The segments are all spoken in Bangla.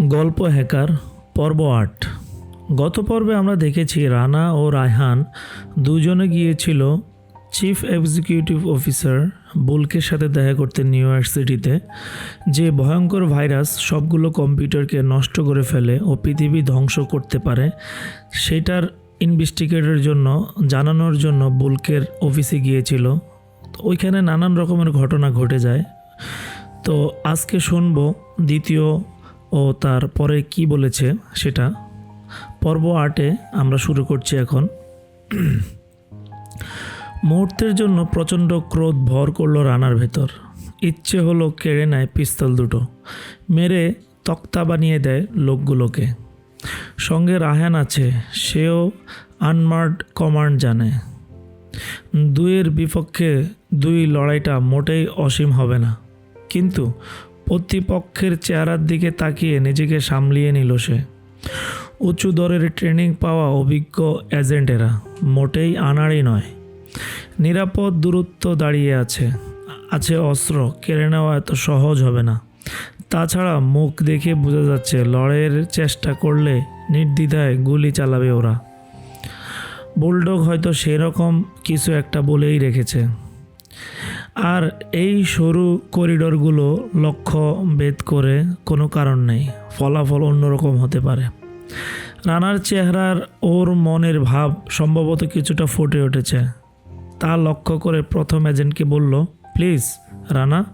গল্প হ্যাকার, পর্ব আট। গত পর্বে আমরা দেখেছি রানা ও রায়হান দুজনে গিয়েছিল চিফ এক্সিকিউটিভ অফিসার বুলকের সাথে দেখা করতে নিউ ইয়র্ক সিটিতে, যে ভয়ঙ্কর ভাইরাস সবগুলো কম্পিউটারকে নষ্ট করে ফেলে ও পৃথিবী ধ্বংস করতে পারে, সেটার ইনভেস্টিগেটের জন্য, জানানোর জন্য বুলকের অফিসে গিয়েছিল। ওইখানে নানান রকমের ঘটনা ঘটে যায়। তো আজকে শুনব দ্বিতীয় ও তারপরে কি বলেছে সেটা? পর্ব আটে আমরা শুরু করছি এখন। মুহূর্তের জন্য প্রচণ্ড ক্রোধ ভর করল রানার ভেতর। ইচ্ছে হলো কেড়ে নেয় পিস্তল দুটো। মেরে তক্তা বানিয়ে দেয় লোকগুলোকে। সঙ্গে রাহান আছে, সেও আনমার্ড কমান্ড জানে। দুইয়ের বিপক্ষে দুই লড়াইটা মোটেই অসীম হবে না। কিন্তু প্রতিপক্ষের চেহারার দিকে তাকিয়ে নিজেকে সামলিয়ে নিল সে। উঁচু দরের ট্রেনিং পাওয়া অভিজ্ঞ এজেন্টেরা মোটেই আনাড়ি নয়। নিরাপদ দূরত্ব দাঁড়িয়ে আছে। আছে অস্ত্র, কেড়ে নেওয়া এত সহজ হবে না। তাছাড়া মুখ দেখে বোঝা যাচ্ছে লড়াইয়ের চেষ্টা করলে নির্দ্বিধায় গুলি চালাবে ওরা। বুলডগ হয়তো সেরকম কিছু একটা বলেই রেখেছে। আর এই সরু করিডরগুলো লক্ষ্য ভেদ করে কোনো কারণ নেই। ফলাফল অন্যরকম হতে পারে। রানার চেহারার ওর মনের ভাব সম্ভবত কিছুটা ফুটে উঠেছে। তা লক্ষ্য করে প্রথম এজেন্টকে বলল, প্লিজ, রানা,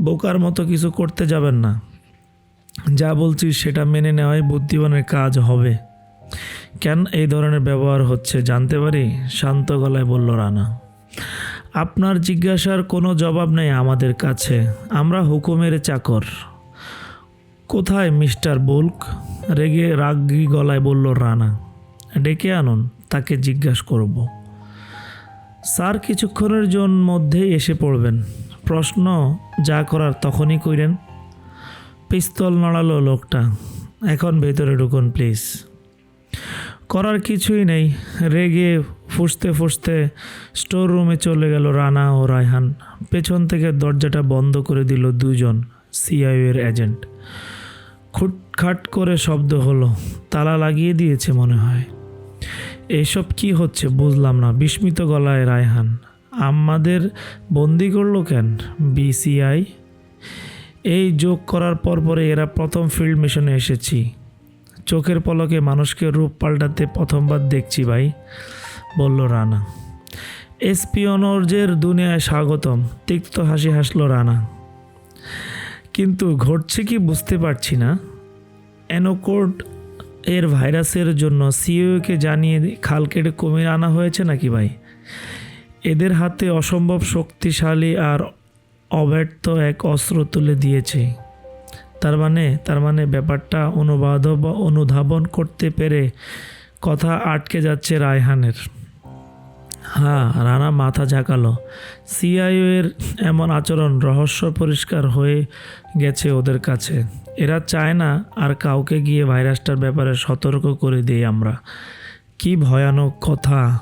বোকার মতো কিছু করতে যাবেন না। যা বলছি সেটা মেনে নেওয়াই বুদ্ধিমানের কাজ হবে। কেন এই ধরনের ব্যবহার হচ্ছে জানতে পারি? শান্ত গলায় বলল রানা। আপনার জিজ্ঞাসার কোনো জবাব নেই আমাদের কাছে। আমরা হুকুমের চাকর। কোথায় মিস্টার বুলক? রেগে রাগি গলায় বলল, রানা, ডেকে আনুন, তাকে জিজ্ঞাসা করব। স্যার কিছুক্ষণের জন্য মধ্যেই এসে পড়বেন। প্রশ্ন যা করার তখনই কইরেন পিস্তল নড়ালো লোকটা। এখন ভেতরে ঢুকুন, প্লিজ। করার কিছুই নেই। রেগে ফুসতে ফুসতে স্টোর রুমে চলে গেল রানা ও রায়হান। পেছন থেকে দরজাটা বন্ধ করে দিল দুজন সিআইও এর এজেন্ট। খুটখাট করে শব্দ হলো, তালা লাগিয়ে দিয়েছে মনে হয়। এইসব কি হচ্ছে বুঝলাম না, বিস্মিত গলায় রায়হান। আমাদের বন্দি করল কেন বিসিআই? এই যোগ করার পর পরে এরা প্রথম ফিল্ড মিশনে এসেছি। চোখের পলকে মানুষকে রূপ পাল্টাতে প্রথমবার দেখছি ভাই, বলল রানা। এসপিওনর্জের দুনিয়ায় স্বাগতম, তিক্ত হাসি হাসল রানা। কিন্তু ঘটছে কি বুঝতে পারছি না। অ্যানোকোড এর ভাইরাসের জন্য সিইওকে জানিয়ে খাল কেটে কমিয়ে আনা হয়েছে নাকি ভাই? এদের হাতে অসম্ভব শক্তিশালী আর অব্যর্থ এক অস্ত্র তুলে দিয়েছে। তার মানে তার মানে ব্যাপারটা অনুবাদ বা অনুধাবন করতে পেরে কথা আটকে যাচ্ছে রায়হানের। হ্যাঁ রানা মাথা ঝাঁকালো। সিআইও এর এমন আচরণ রহস্য পরিষ্কার হয়ে গেছে ওদের কাছে। এরা চায় না আর কাউকে গিয়ে ভাইরাসটার ব্যাপারে সতর্ক করে দিই আমরা। কি ভয়ানক কথা।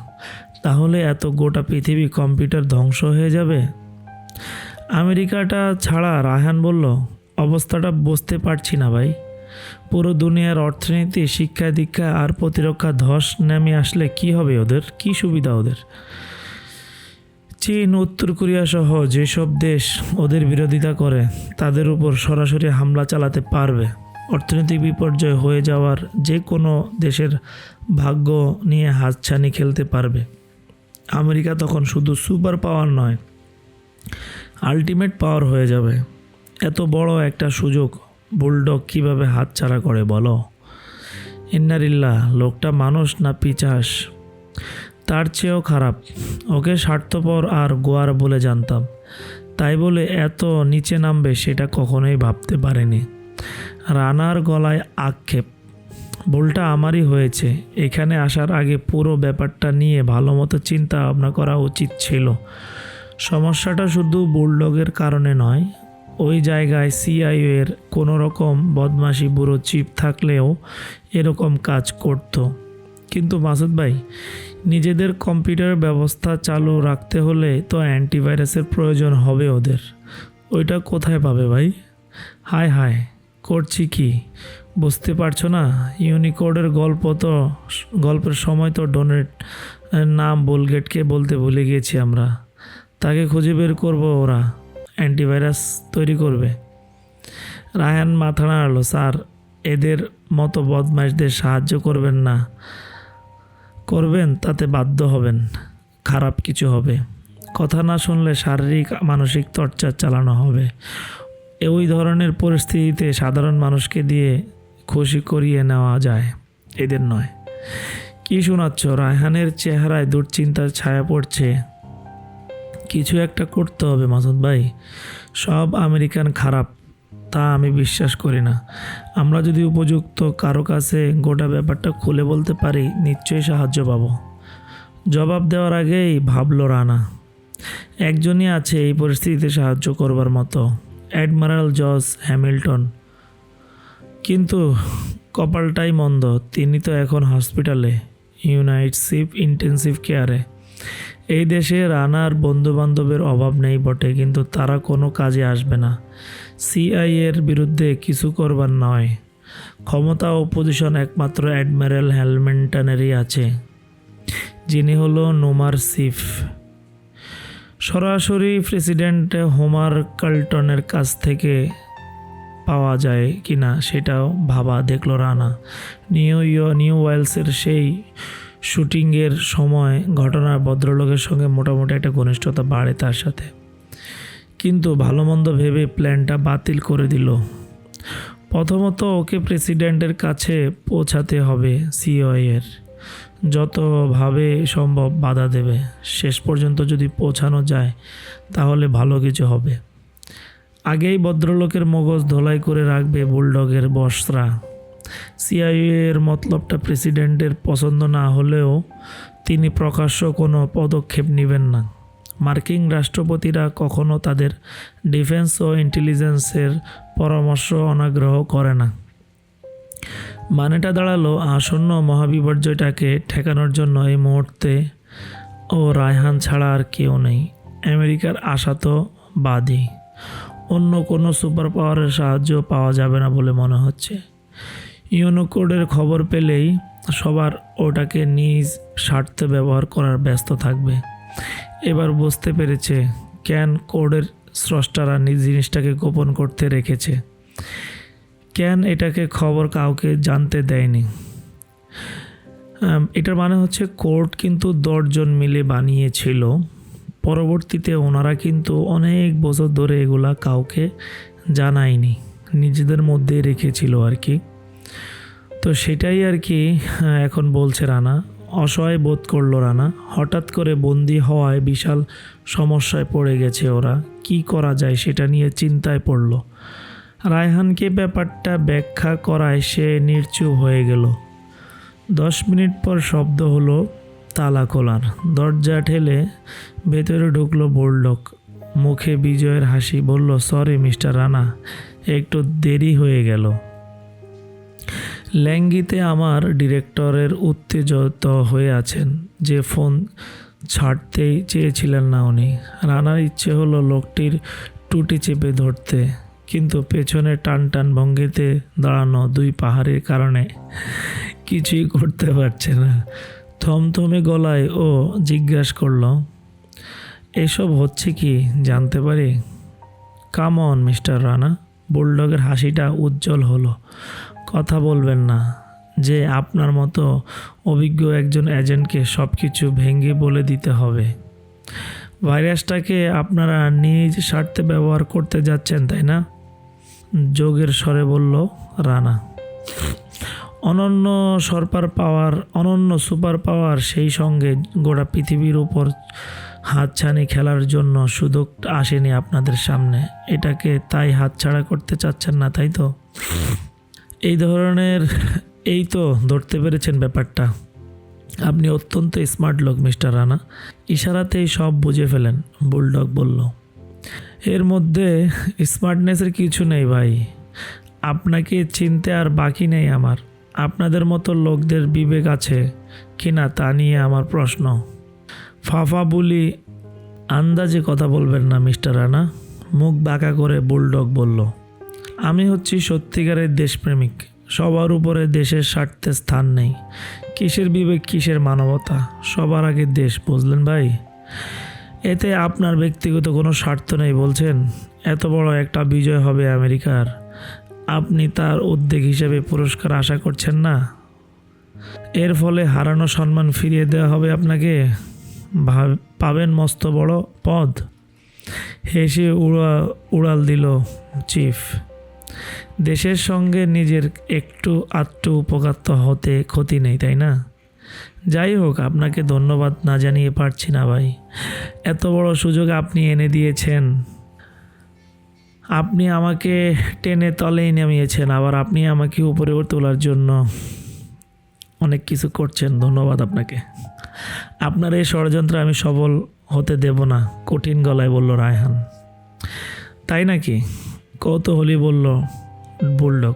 তাহলে এত গোটা পৃথিবী কম্পিউটার ধ্বংস হয়ে যাবে? আমেরিকাটা ছাড়া রায়হান বলল অবস্থাটা বুঝতে পারছি না ভাই। পুরো দুনিয়ার অর্থনীতি, শিক্ষা দীক্ষা আর প্রতিরক্ষা ধস নেমে আসলে কি হবে ওদের? কি সুবিধা ওদের? চীন, উত্তর কোরিয়া সহ যেসব দেশ ওদের বিরোধিতা করে, তাদের উপর সরাসরি হামলা চালাতে পারবে। অর্থনৈতিক বিপর্যয় হয়ে যাওয়ার যে কোনো দেশের ভাগ্য নিয়ে হাতছানি খেলতে পারবে। আমেরিকা তখন শুধু সুপার পাওয়ার নয়, আলটিমেট পাওয়ার হয়ে যাবে। এত বড় একটা সুযোগ বুলডগ কীভাবে হাতছাড়া করে বলো? ইন্নারিল্লা লোকটা মানুষ না পিচাস? তার চেয়েও খারাপ। ওকে স্বার্থপর আর গোয়ার বলে জানতাম। তাই বলে এত নিচে নামবে সেটা কখনোই ভাবতে পারেনি। রানার গলায় আক্ষেপ। ভুলটা আমারই হয়েছে। এখানে আসার আগে পুরো ব্যাপারটা নিয়ে ভালো মতো চিন্তা ভাবনা করা উচিত ছিল। সমস্যাটা শুধু বুলডগের কারণে নয় ওই জায়গায় সিআইও এর কোনো রকম বদমাশি বুড়ো চিপ থাকলেও এরকম কাজ করত। কিন্তু মাসুদ ভাই, নিজেদের কম্পিউটার ব্যবস্থা চালু রাখতে হলে তো অ্যান্টিভাইরাসের প্রয়োজন হবে ওদের। ওইটা কোথায় পাবে ভাই? হায় হায়, করছি কি? বুঝতে পারছ না? ইউনিকোডের গল্প তো, গল্পের সময় তো ডোনেট, নাম বোলগেটকে বলতে ভুলে গিয়েছি আমরা। তাকে খুঁজে বের করব ওরা। অ্যান্টিভাইরাস তৈরি করবে। রায়ান মাথা নাড়ালো স্যার, এদের মতো বদমাইশদের সাহায্য করবেন না। করবেন, তাতে বাধ্য হবেন। খারাপ কিছু হবে। কথা না শুনলে শারীরিক, মানসিক চর্চা চালানো হবে। ওই ধরনের পরিস্থিতিতে সাধারণ মানুষকে দিয়ে খুশি করিয়ে নেওয়া যায়। এদের নয়। কি শোনাচ্ছ? রায়হানের চেহারায় দুশ্চিন্তার ছায়া পড়ছে। কিছু একটা করতে হবে, মাসুদ ভাই। সব আমেরিকান খারাপ, তা আমি বিশ্বাস করি না। আমরা যদি উপযুক্ত কারও কাছে গোটা ব্যাপারটা খুলে বলতে পারি, নিশ্চয়ই সাহায্য পাবো। জবাব দেওয়ার আগেই ভাবলো রানা। একজনই আছে এই পরিস্থিতিতে সাহায্য করবার মতো, অ্যাডমিরাল জজ হ্যামিল্টন। কিন্তু কপালটাই মন্দ, তিনি তো এখন হসপিটালে, ইউনাইট সিপ ইন্টেন্সিভ কেয়ারে। এই দেশে রানার বন্ধু বান্ধবের অভাব নেই বটে, কিন্তু তারা কোনো কাজে আসবে না। সিআইএর বিরুদ্ধে কিছু করবার নয়। ক্ষমতা ও পজিশন একমাত্র অ্যাডমিরাল হ্যালমেন্টনেরই আছে, যিনি হলো নোমার সিফ। সরাসরি প্রেসিডেন্ট হোমার কাল্টনের কাছ থেকে পাওয়া যায় কিনা সেটাও ভাবা দেখল রানা। নিউ ইয়- নিউ ওয়েলসের সেই শুটিংয়ের সময় ঘটনার ভদ্রলোকের সঙ্গে মোটামুটি একটা ঘনিষ্ঠতা বাড়ে তার সাথে। কিন্তু ভালো মন্দ ভেবে প্ল্যানটা বাতিল করে দিল। প্রথমত ওকে প্রেসিডেন্টের কাছে পৌঁছাতে হবে সিওএর যতভাবে সম্ভব বাধা দেবে। শেষ পর্যন্ত যদি পৌঁছানো যায়, তাহলে ভালো কিছু হবে। আগেই ভদ্রলোকের মগজ ধোলাই করে রাখবে বুলডগের বসরা। সিআইএর মতলবটা প্রেসিডেন্টের পছন্দ না হলেও তিনি প্রকাশ্য কোনো পদক্ষেপ নেবেন না। মার্কিন রাষ্ট্রপতিরা কখনো তাদের ডিফেন্স ও ইন্টেলিজেন্সের পরামর্শ অনাগ্রহ করে না। মানেটা দাঁড়াল আসন্ন মহাবিপর্যয়টাকে ঠেকানোর জন্য এই মুহূর্তে ও রায়হান ছাড়া আর কেউ নেই। আমেরিকার আশা তো বাদই। অন্য কোনো সুপার পাওয়ারের সাহায্য পাওয়া যাবে না বলে মনে হচ্ছে। ইউনোকোডের খবর পেলেই সবার ওটাকে নিজ স্বার্থে ব্যবহার করার ব্যস্ত থাকবে। এবার বুঝতে পেরেছে, ক্যান কোডের স্রষ্টারা নিজ জিনিসটাকে গোপন করতে রেখেছে। ক্যান এটাকে খবর কাউকে জানতে দেয়নি। এটার মানে হচ্ছে কোর্ট কিন্তু দশজন মিলে বানিয়েছিল। পরবর্তীতে ওনারা কিন্তু অনেক বছর ধরে এগুলা কাউকে জানায়নি, নিজেদের মধ্যে রেখেছিল আর কি। তো সেটাই আর কি এখন বলছে রানা। অসহায় বোধ করল রানা। হঠাৎ করে বন্দি হওয়ায় বিশাল সমস্যায় পড়ে গেছে ওরা। কি করা যায় সেটা নিয়ে চিন্তায় পড়ল। রায়হানকে ব্যাপারটা ব্যাখ্যা করায় সে নির্চুপ হয়ে গেল। দশ মিনিট পর শব্দ হলো তালা খোলার। দরজা ঠেলে ভেতরে ঢুকলো বোল্ডক। মুখে বিজয়ের হাসি, বলল, সরি মিস্টার রানা, একটু দেরি হয়ে গেল। ল্যাঙ্গিতে আমার ডিরেক্টরের উত্তেজিত হয়ে আছেন। যে ফোন ছাড়তেই চেয়েছিলেন না উনি। রানার ইচ্ছে হলো লোকটির টুটি চেপে ধরতে, কিন্তু পেছনে টান টান ভঙ্গিতে দাঁড়ানো দুই পাহাড়ের কারণে কিছুই করতে পারছে না। থমথমে গলায় ও জিজ্ঞাসা করল, এসব হচ্ছে কি জানতে পারি? কাম অন মিস্টার রানা বুলডগের হাসিটা উজ্জ্বল হলো। কথা বলবেন না, যে আপনার মতো অভিজ্ঞ একজন এজেন্টকে সব কিছু ভেঙে বলে দিতে হবে। ভাইরাসটাকে আপনারা নিজ স্বার্থে ব্যবহার করতে যাচ্ছেন, তাই না? যোগের স্বরে বলল রানা। অনন্য সরপার পাওয়ার, অনন্য সুপার পাওয়ার সেই সঙ্গে গোটা পৃথিবীর উপর হাতছানি খেলার জন্য সুযোগ আসেনি আপনাদের সামনে। এটাকে তাই হাতছাড়া করতে চাচ্ছেন না, তাই তো? এই ধরনের, এই তো ধরতে পেরেছেন ব্যাপারটা। আপনি অত্যন্ত স্মার্ট লোক, মিস্টার রানা। ইশারাতেই সব বুঝে ফেলেন, বুলডগ বলল। এর মধ্যে স্মার্টনেসের কিছু নেই ভাই। আপনাকে চিনতে আর বাকি নেই আমার। আপনাদের মতো লোকদের বিবেক আছে কি না তা নিয়ে আমার প্রশ্ন। ফাফা বলি আন্দাজে কথা বলবেন না, মিস্টার রানা। মুখ বাঁকা করে বুলডগ বলল। আমি হচ্ছি সত্যিকারের দেশপ্রেমিক। সবার উপরে দেশের স্বার্থে স্থান নেই। কিসের বিবেক, কিসের মানবতা? সবার আগে দেশ, বুঝলেন ভাই? এতে আপনার ব্যক্তিগত কোনো স্বার্থ নেই, বলছেন? এত বড় একটা বিজয় হবে আমেরিকার। আপনি তার উদ্বেগ হিসেবে পুরস্কার আশা করছেন না? এর ফলে হারানো সম্মান ফিরিয়ে দেওয়া হবে আপনাকে? পাবেন মস্ত বড় পদ। হেসে উড়া, উড়াল দিল চিফ। দেশের সঙ্গে নিজের একটু আধটু উপকার তো হতে ক্ষতি নেই, তাই না? যাই হোক, আপনাকে ধন্যবাদ না জানিয়ে পারছি না ভাই। এত বড় সুযোগ আপনি এনে দিয়েছেন। আপনি আমাকে টেনে তলেই নামিয়েছেন, আবার আপনি আমাকে উপরে তোলার জন্য অনেক কিছু করছেন। ধন্যবাদ আপনাকে। আপনার এই ষড়যন্ত্র আমি সবল হতে দেব না, কঠিন গলায় বলল রায়হান। তাই নাকি? কৌতূহলী বলল বুলডগ।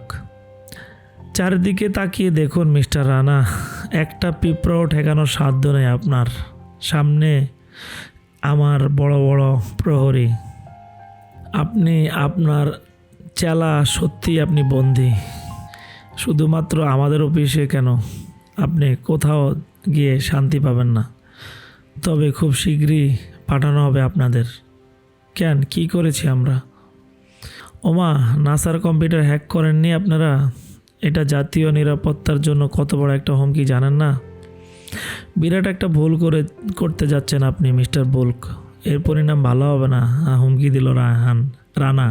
চারিদিকে তাকিয়ে দেখুন, মিস্টার রানা, একটা পিঁপড়াও ঠেকানোর সাধ্য নেই আপনার। সামনে আমার বড় বড় প্রহরী। আপনি, আপনার চেলা সত্যি আপনি বন্দি। শুধুমাত্র আমাদের অফিসে কেন? আপনি কোথাও গিয়ে শান্তি পাবেন না। তবে খুব শীঘ্রই পাঠানো হবে আপনাদের। কেন, কি করেছি আমরা? ওমা, নাসার কম্পিউটার হ্যাক করেননি আপনারা? এটা জাতীয় নিরাপত্তার জন্য কত বড় একটা হুমকি, জানেন না? বিরাট একটা ভুল করে, করতে যাচ্ছেন আপনি, মিস্টার বুলক। এর পরিণাম ভালো হবে না হুমকি দিল রাহান রানা।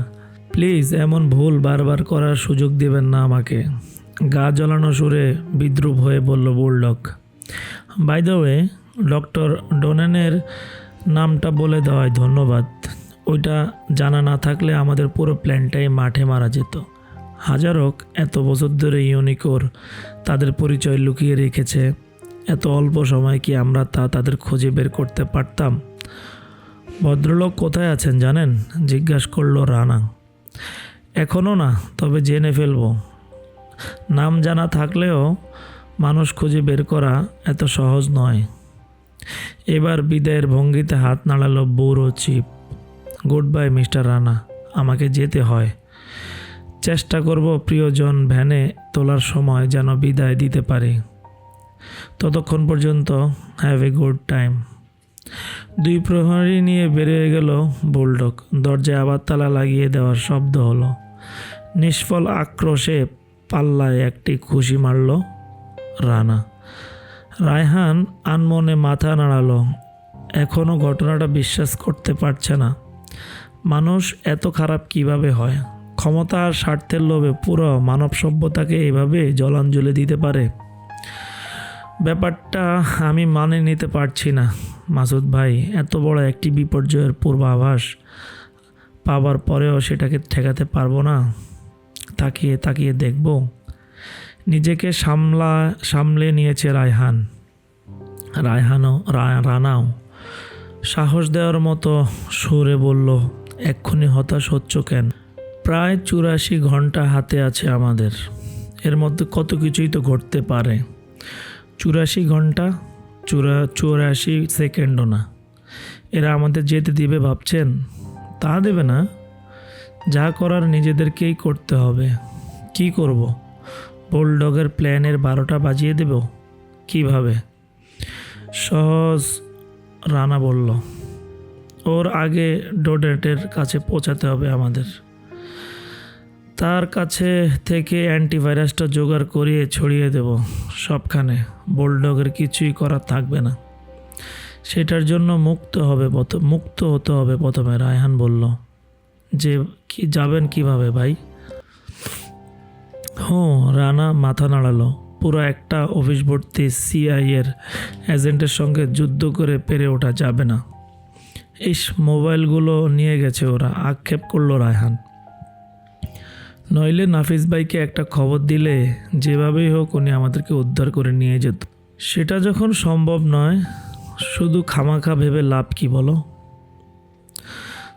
প্লিজ, এমন ভুল বারবার করার সুযোগ দিবেন না আমাকে। গা জ্বলানো সুরে বিদ্রুপ হয়ে বলল bulldog by the way, doctor ডোনেনের নামটা বলে দেওয়ায় ধন্যবাদ। ওইটা জানা না থাকলে আমাদের পুরো প্ল্যানটাই মাঠে মারা যেত। হাজারক এত বছর ধরে ইউনিকোর তাদের পরিচয় লুকিয়ে রেখেছে। এত অল্প সময় কি আমরা তা তাদের খুঁজে বের করতে পারতাম? ভদ্রলোক কোথায় আছেন জানেন? জিজ্ঞাসা করল রানা। এখনও না, তবে জেনে ফেলব। নাম জানা থাকলেও মানুষ খুঁজে বের করা এত সহজ নয়। এবার বিদায়ের ভঙ্গিতে হাত নাড়ালো বুড়ো chip. Good bye mister Rana আমাকে যেতে হয়। চেষ্টা করব প্রিয়জন ভ্যানে তোলার সময় যেন বিদায় দিতে পারি। ততক্ষণ পর্যন্ত হ্যাভ এ গুড টাইম দুই প্রহরী নিয়ে বেরিয়ে গেল বুলডগ দরজায় আবার তালা লাগিয়ে দেওয়ার শব্দ হলো। নিষ্ফল আক্রোশে পাল্লায় একটি খুশি মারল রানা। রায়হান আনমনে মাথা নাড়ালো। এখনও ঘটনাটা বিশ্বাস করতে পারছে না। মানুষ এত খারাপ কীভাবে হয়? ক্ষমতা আর স্বার্থের লোভে পুরো মানব সভ্যতাকে এভাবে জলাঞ্জলি দিতে পারে? ব্যাপারটা আমি মানে নিতে পারছি না, মাসুদ ভাই। এত বড় একটি বিপর্যয়ের পূর্বাভাস পাবার পরেও সেটাকে ঠেকাতে পারব না। তাকিয়ে তাকিয়ে দেখব। নিজেকে সামলা, সামলে নিয়েছে রায়হান। রায়হানও রানাও। সাহস দেওয়ার মতো সুরে বলল, এক্ষুনি হতাশ হচ্ছ কেন? প্রায় চুরাশি ঘণ্টা হাতে আছে আমাদের। এর মধ্যে কত কিছুই তো ঘটতে পারে। চুরাশি ঘণ্টা? চুরা, চুরাশি সেকেন্ডও না। এরা আমাদের যেতে দিবে ভাবছেন? তা দেবে না। যা করার নিজেদেরকেই করতে হবে। কি করব? বুলডগের প্ল্যানের বারোটা বাজিয়ে দেব? কীভাবে? সহজ রানা বলল, ওর আগে ডোডেটের কাছে পৌঁছাতে হবে আমাদের। তার কাছে থেকে অ্যান্টিভাইরাসটা জোগাড় করিয়ে ছড়িয়ে দেব। সবখানে বুলডগের কিছুই করার থাকবে না। সেটার জন্য মুক্ত হবে মুক্ত হতে হবে প্রথমে, রায়হান বলল। যে কি, যাবেন কীভাবে ভাই? হুঁ রানা মাথা নাড়ালো। পুরো একটা অফিস ভর্তি সিআইয়ের এজেন্টের সঙ্গে যুদ্ধ করে পেরে ওঠা যাবে না। ইস, মোবাইলগুলো নিয়ে গেছে ওরা, আক্ষেপ করল রায়হান। নইলে নাফিস ভাইকে একটা খবর দিলে যেভাবেই হোক উনি আমাদেরকে উদ্ধার করে নিয়ে যেত। সেটা যখন সম্ভব নয়, শুধু খামাখা ভেবে লাভ কি বলো?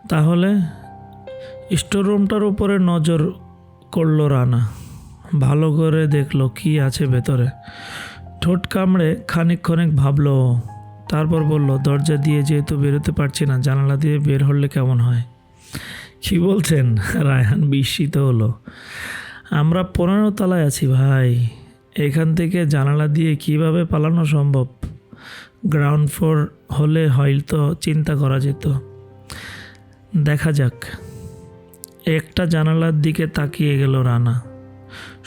তাহলে স্টোর রুমটার উপরে নজর করল রানা। ভালো করে দেখল কি আছে ভেতরে। ঠোঁট কামড়ে খানিক ক্ষণিক ভাবলো, তারপর বলল, দরজা দিয়ে যেহেতু বেরোতে পারছি না, জানালা দিয়ে বের হলে কেমন হয়? কি বলছেন? রায়হান বিস্মিত হলো। আমরা পনেরো তলায় আছি ভাই, এখান থেকে জানালা দিয়ে কীভাবে পালানো সম্ভব? গ্রাউন্ড ফ্লোর হলে হয়তো চিন্তা করা যেত। দেখা যাক। একটা জানালার দিকে তাকিয়ে গেল রানা।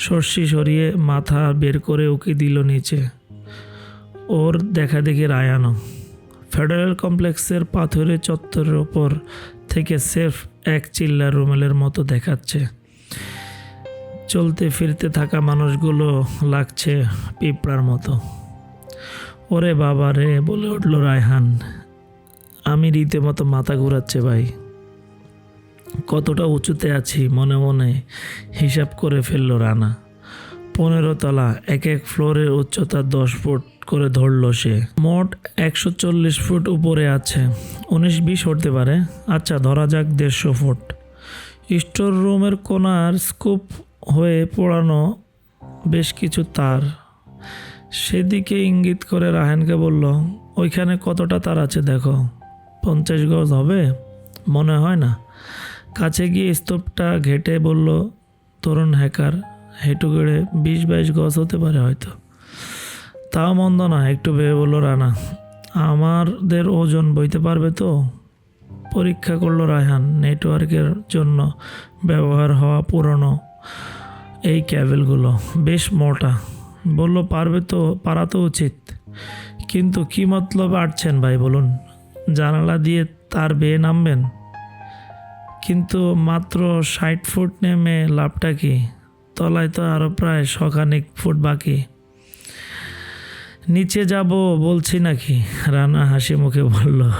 সর্ষি সরিয়ে মাথা বের করে উকি দিল নিচে। ওর দেখা দেখি রায়ানো। ফেডারেল কমপ্লেক্সের পাথরের চত্বরের ওপর থেকে সেফ এক চিল্লা রুমেলের মতো দেখাচ্ছে। চলতে ফিরতে থাকা মানুষগুলো লাগছে পিঁপড়ার মতো। ওরে বাবা রে বলে উঠল রায়হান। আমি রীতিমতো মাথা ঘুরাচ্ছে ভাই। কতটা উঁচুতে আছি মনে মনে হিসাব করে ফেলল রানা। পনেরো তলা, এক এক ফ্লোরের উচ্চতা দশ ফুট করে ধরলো সে। মোট একশো চল্লিশ ফুট উপরে আছে। উনিশ বিশ হতে পারে। আচ্ছা ধরা যাক দেড়শো ফুট। স্টোর রুমের কোনার স্কুপ হয়ে পড়ানো বেশ কিছু তার। সেদিকে ইঙ্গিত করে রাহেনকে বলল, ওইখানে কতটা তার আছে দেখো? পঞ্চাশ গজ হবে? মনে হয় না। কাছে গিয়ে স্তূপটা ঘেটে বলল, তরুণ হ্যাকার, হেঁটু গেড়ে বিশ বাইশ গজ হতে পারে হয়তো। তাও মন্দ না, একটু ভেবে বলল রানা। আমাদের ওজন বইতে পারবে তো? পরীক্ষা করল রায়হান, নেটওয়ার্কের জন্য ব্যবহার হওয়া পুরনো এই ক্যাবেলগুলো। বেশ মোটা। বলল পারবে তো, পারা তো উচিত। কিন্তু কি মতলব আটছেন ভাই, বলুন? জানালা দিয়ে তার বেয়ে নামবেন? কিন্তু মাত্র ষাট ফুট নেমে লাভটা কি? তলায় তো আরও প্রায় শখানিক ফুট বাকি। নিচে যাব বলছি নাকি? রানা হাসি মুখে বলল।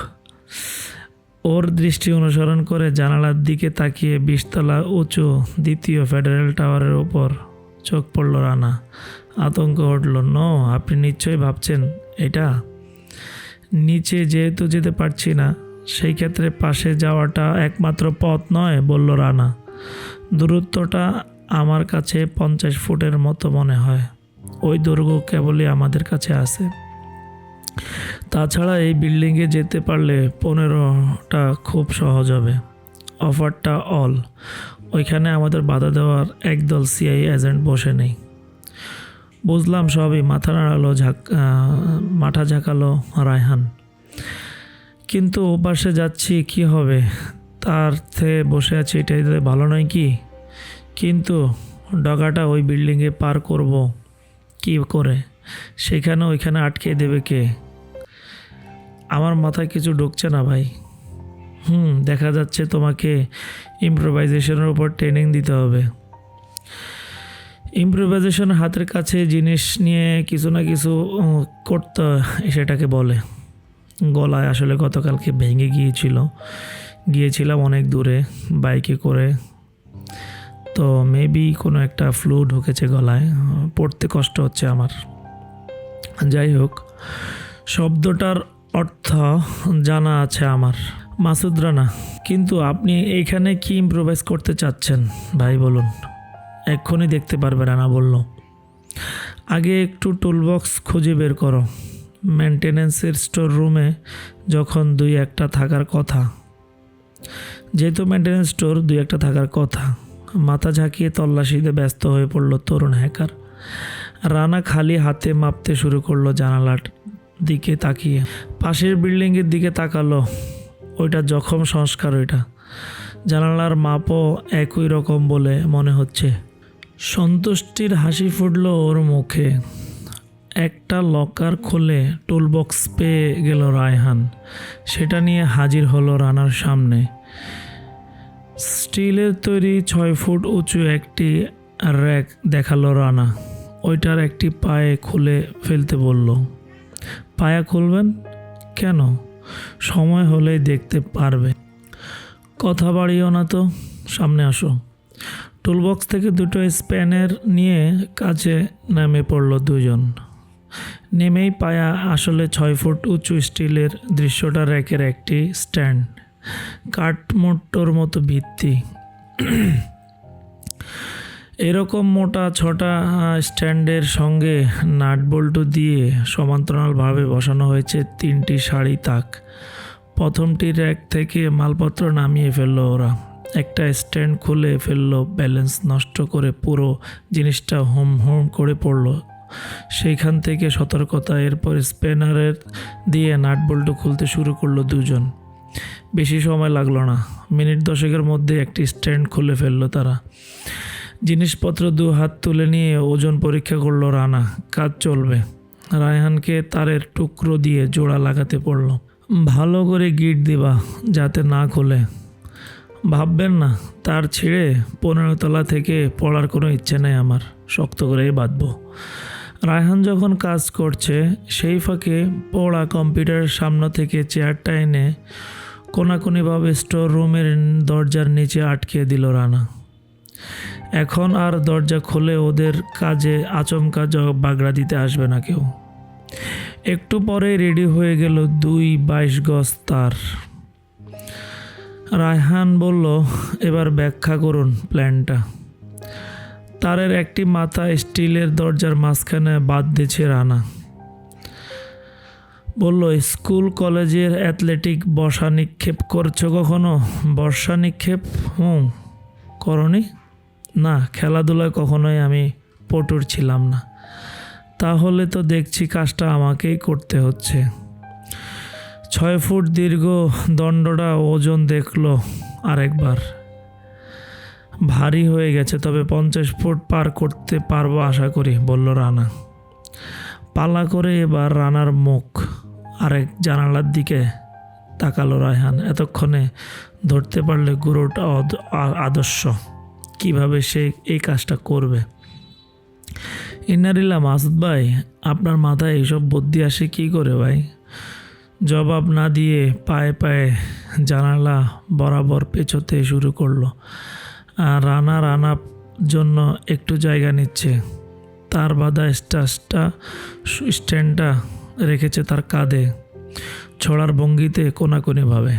ওর দৃষ্টি অনুসরণ করে জানালার দিকে তাকিয়ে বিশতলা উঁচু দ্বিতীয় ফেডারেল টাওয়ারের ওপর চোখ পড়ল রানা। আতঙ্ক উঠল, ন, আপনি নিশ্চয়ই ভাবছেন এটা? নিচে যেহেতু যেতে পারছি না সেই ক্ষেত্রে পাশে যাওয়াটা একমাত্র পথ নয়, বলল রানা। দূরত্বটা আমার কাছে পঞ্চাশ ফুটের মতো মনে হয়। ওই দৈর্ঘ্য কেবলই আমাদের কাছে আছে। তাছাড়া এই বিল্ডিংয়ে যেতে পারলে পনেরোটা খুব সহজ হবে। অফারটা অল। ওইখানে আমাদের বাধা দেওয়ার একদল সিআই এজেন্ট বসে নেই। বুঝলাম সবই, মাথা নাড়ালো, ঝাঁক মাথা ঝাঁকালো রায়হান। কিন্তু ওপাশে যাচ্ছি, কি হবে? তার থেকে বসে আছি, এটাই তো ভালো নয় কি? কিন্তু ডগাটা ওই বিল্ডিংয়ে পার করব। কি করে? সেখানে ওইখানে আটকে দেবে কে? আমার মাথায় কিছু ঢুকছে না ভাই। হুম, দেখা যাচ্ছে তোমাকে ইম্প্রোভাইজেশনের উপর ট্রেনিং দিতে হবে। ইম্প্রোভাইজেশন হাতের কাছে জিনিস নিয়ে কিছু না কিছু করতে সেটাকে বলে। গলায় আসলে গতকালকে ভেঙে গিয়েছিল। গিয়েছিলাম অনেক দূরে বাইকে করে। তো মেবি কোনো একটা ফ্লু ঢুকেছে গলায়। পড়তে কষ্ট হচ্ছে আমার। যাই হোক, শব্দটার অর্থ জানা আছে আমার। মাসুদ রানা, কিন্তু আপনি এইখানে কি ইম্প্রোভাইজ করতে চাচ্ছেন? ভাই বলুন। এক্ষুনি দেখতে পারবে রানা বলল। আগে একটু টুলবক্স খুঁজে বের করো। মেনটেন্যান্সের স্টোর রুমে যখন দুই একটা থাকার কথা। যেহেতু মেনটেন্যান্স স্টোর দুই একটা থাকার কথা, মাথা ঝাঁকিয়ে তল্লাশিতে ব্যস্ত হয়ে পড়ল তরুণ হ্যাকার। রানা খালি হাতে মাপতে শুরু করল জানালার দিকে তাকিয়ে। পাশের বিল্ডিংয়ের দিকে তাকালো, ওইটা জখম সংস্কার ওইটা। জানালার মাপও একই রকম বলে মনে হচ্ছে। সন্তুষ্টির হাসি ফুটল ওর মুখে। একটা লকার খুলে টুলবক্স পেয়ে গেল রায়হান। সেটা নিয়ে হাজির হলো রানার সামনে। স্টিলের তৈরি ছয় ফুট উঁচু একটি র্যাক দেখাল রানা। ওইটার একটি পায়ে খুলে ফেলতে বলল, পায়া খুলবেন? কেন? সময় হলেই দেখতে পারবে। কথা বাড়িও না তো। সামনে আসো। টুলবক্স থেকে দুটো স্প্যানের নিয়ে কাছে নেমে পড়ল দুজন। নেমেই পায়া আসলে ছয় ফুট উঁচু স্টিলের দৃশ্যটা র্যাকের একটি স্ট্যান্ড। কাঠমোট্টোর মতো ভিত্তি। এরকম মোটা ছটা স্ট্যান্ডের সঙ্গে নাট বল্টু দিয়ে সমান্তরালভাবে বসানো হয়েছে তিনটি শাড়ি তাক। প্রথমটি র্যাক থেকে মালপত্র নামিয়ে ফেলল ওরা। একটা স্ট্যান্ড খুলে ফেলল, ব্যালেন্স নষ্ট করে পুরো জিনিসটা হোম হোম করে পড়ল। সেইখান থেকে সতর্কতা, এরপর স্পেনারের দিয়ে নাট বল্টু খুলতে শুরু করল দুজন। বেশি সময় লাগল না। মিনিট দশেকের মধ্যে একটি স্ট্যান্ড খুলে ফেলল তারা। জিনিসপত্র দু হাত তুলে নিয়ে ওজন পরীক্ষা করল রানা। কাজ চলবে। রায়হানকে তারের টুকরো দিয়ে জোড়া লাগাতে পড়ল। ভালো করে গিট দিবা, যাতে না খোলে। ভাববেন না, তার ছিঁড়ে পনেরো তলা থেকে পড়ার কোনো ইচ্ছে নেই আমার। শক্ত করেই বাঁধবো। রায়হান যখন কাজ করছে, সেই ফাঁকে পড়া কম্পিউটারের সামনে থেকে চেয়ারটা এনে কোনাকুনিভাবে স্টোর রুমের দরজার নিচে আটকে দিল রানা। এখন আর দরজা খুলে ওদের কাজে আচমকা বাগড়া দিতে আসবে না কেউ। একটু পরে রেডি হয়ে গেল দুই বাইশ গজ তার। রায়হান বলল, এবার ব্যাখ্যা করুন প্ল্যানটা। তারের একটি মাথা স্টিলের দরজার মাঝখানে বাদ দিয়েছে রানা। বলল, স্কুল, কলেজের অ্যাথলেটিক বর্ষা নিক্ষেপ করছ কখনো? বর্ষা নিক্ষেপ? হুম, করনি? না, খেলাধুলায় কখনোই আমি পটুর ছিলাম না। তাহলে তো দেখছি কাজটা আমাকেই করতে হচ্ছে। ছয় ফুট দীর্ঘ দণ্ডটা ওজন দেখল আরেকবার। ভারী হয়ে গেছে, তবে পঞ্চাশ ফুট পার করতে পারব আশা করি, বলল রানা। পালা করে এবার রানার মুখ আরেক জানালার দিকে তাকালো রায়হান। এতক্ষণে ধরতে পারলে গুরুটা আদর্শ, কীভাবে সে এই কাজটা করবে? ইনারিল্লা মাসুদ ভাই, আপনার মাথায় এইসব বুদ্ধি আসে কি করে ভাই? জবাব না দিয়ে পায়ে পায়ে জানালা বরাবর পেছোতে শুরু করল। রানা রানা জন্য একটু জায়গা নিচ্ছে। তার বাঁধা স্টাসটা, স্ট্যান্ডটা রেখেছে তার কাঁধে, ছড়ার ভঙ্গিতে কোনাকুনিভাবে।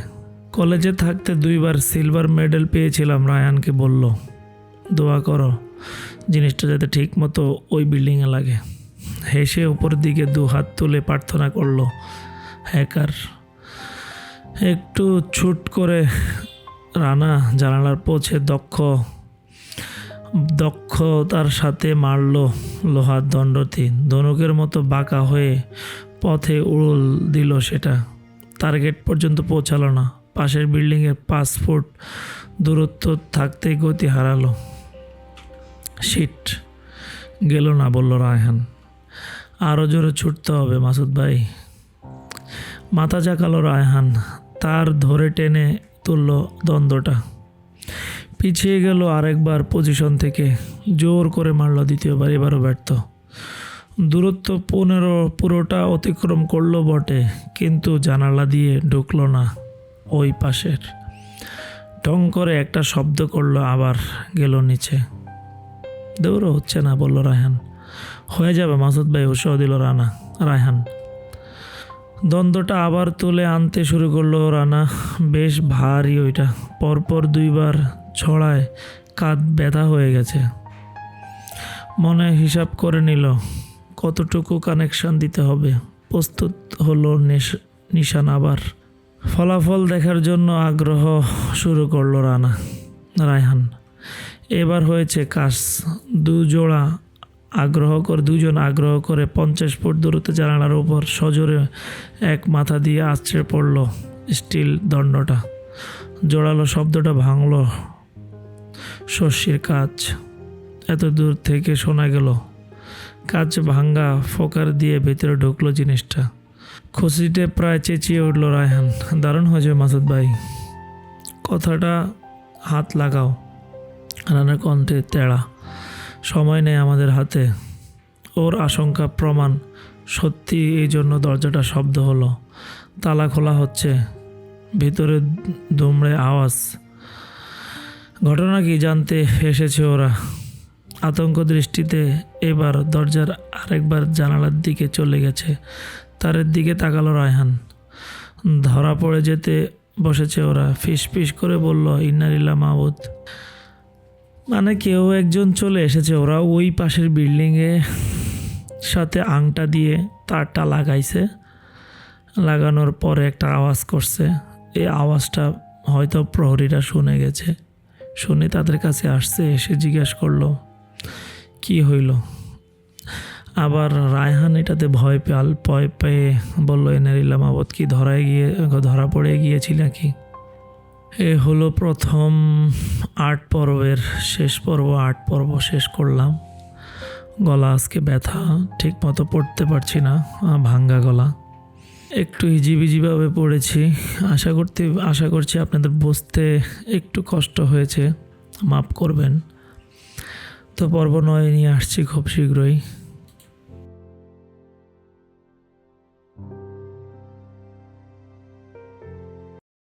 কলেজে থাকতে দুইবার সিলভার মেডেল পেয়েছিলাম, রায়ানকে বলল, দোয়া করো, জিনিসটা যাতে ঠিক মতো ওই বিল্ডিংয়ে লাগে। হেসে উপর দিকে দু হাত তুলে প্রার্থনা করল, হ্যাকার, একটু ছুট করে রানা জানালার পৌঁছে দক্ষ, দক্ষতার সাথে মারল লোহার দণ্ডটি। ধনুকের মতো বাঁকা হয়ে পথে উড়ল দিল সেটা। টার্গেট পর্যন্ত পৌঁছালো না। পাশের বিল্ডিংয়ের পাঁচ ফুট দূরত্ব থাকতেই গতি হারালো। শিট, গেল না বলল রায়হান। আরও জোরে ছুটতে হবে মাসুদ ভাই। মাথা জাকালো রায়হান। তার ধরে টেনে তুলল দ্বন্দ্বটা। পিছিয়ে গেল আরেকবার পজিশন থেকে, জোর করে মারল দ্বিতীয়বার, এবারও ব্যর্থ। দূরত্ব পনেরো পুরোটা অতিক্রম করল বটে, কিন্তু জানালা দিয়ে ঢুকলো না ওই পাশের। টং করে একটা শব্দ করল, আবার গেল নিচে। দৌড়ো হচ্ছে না, বলল রায়হান। হয়ে যাবে মাসুদ ভাই, উৎসাহ দিল রানা, রায়হান। দ্বন্দ্বটা আবার তুলে আনতে শুরু করল রানা। বেশ ভারী ওইটা। পরপর দুইবার ছড়ায় কাঁধ ব্যথা হয়ে গেছে। মনে হিসাব করে নিল, কতটুকু কানেকশন দিতে হবে? প্রস্তুত হলো নিশ- নিশান আবার। ফলাফল দেখার জন্য আগ্রহ শুরু করল রানা, রায়হান। এবার হয়েছে কাশ দু জোড়া আগ্রহ করে, দুজন আগ্রহ করে পঞ্চাশ ফুট দূরত্বে জানালার উপর সজোরে এক মাথা দিয়ে আছড়ে পড়ল স্টিল দণ্ডটা। জোড়ালো শব্দটা ভাঙল শস্যের কাজ। এত দূর থেকে শোনা গেল, কাজ ভাঙ্গা ফোকার দিয়ে ভেতরে ঢুকলো জিনিসটা। খুশিতে প্রায় চেঁচিয়ে উঠল রায়হান, দারুণ হয়েছে মাসুদ ভাই। কথাটা হাত লাগাও। রানার কণ্ঠে তেড়া। সময় নেই আমাদের হাতে। ওর আশঙ্কা, প্রমাণ। সত্যি এই জন্য দরজাটা শব্দ হলো। তালা খোলা হচ্ছে। ভিতরে দুমড়ে আওয়াজ। ঘটনা কি জানতে এসেছে ওরা? আতঙ্ক দৃষ্টিতে এবার দরজার আরেকবার জানালার দিকে চলে গেছে। তারের দিকে তাকালো রায়হান। ধরা পড়ে যেতে বসেছে ওরা। ফিস ফিস করে বলল ইন্নারিল্লা মাহবুদ মানে কেউ একজন চলে এসেছে, ওরা ওই পাশের বিল্ডিংয়ে সাথে আংটা দিয়ে তারটা লাগাইছে। লাগানোর পরে একটা আওয়াজ করছে। এই আওয়াজটা হয়তো প্রহরীরা শুনে গেছে। শুনে তাদের কাছে আসছে, এসে জিজ্ঞেস করল, কি হইল? আবার রায়হান এটাতে ভয় পেয়াল ভয় পেয়ে বলল এনারিলাম আবদ কি ধরায় গিয়ে, ধরা পড়ে গিয়েছি নাকি? এ হলো প্রথম আট পর্বের শেষ পর্ব, আট পর্ব শেষ করলাম। গলা আজকে ব্যথা ঠিক মতো পড়তে পারছি না ভাঙ্গা গলা। একটু হিজিবিজিভাবে পড়েছি। আশা করতে, আশা করছি আপনাদের বসতে একটু কষ্ট হয়েছে। মাফ করবেন। তো পর্ব নয় নিয়ে আসছি খুব শীঘ্রই।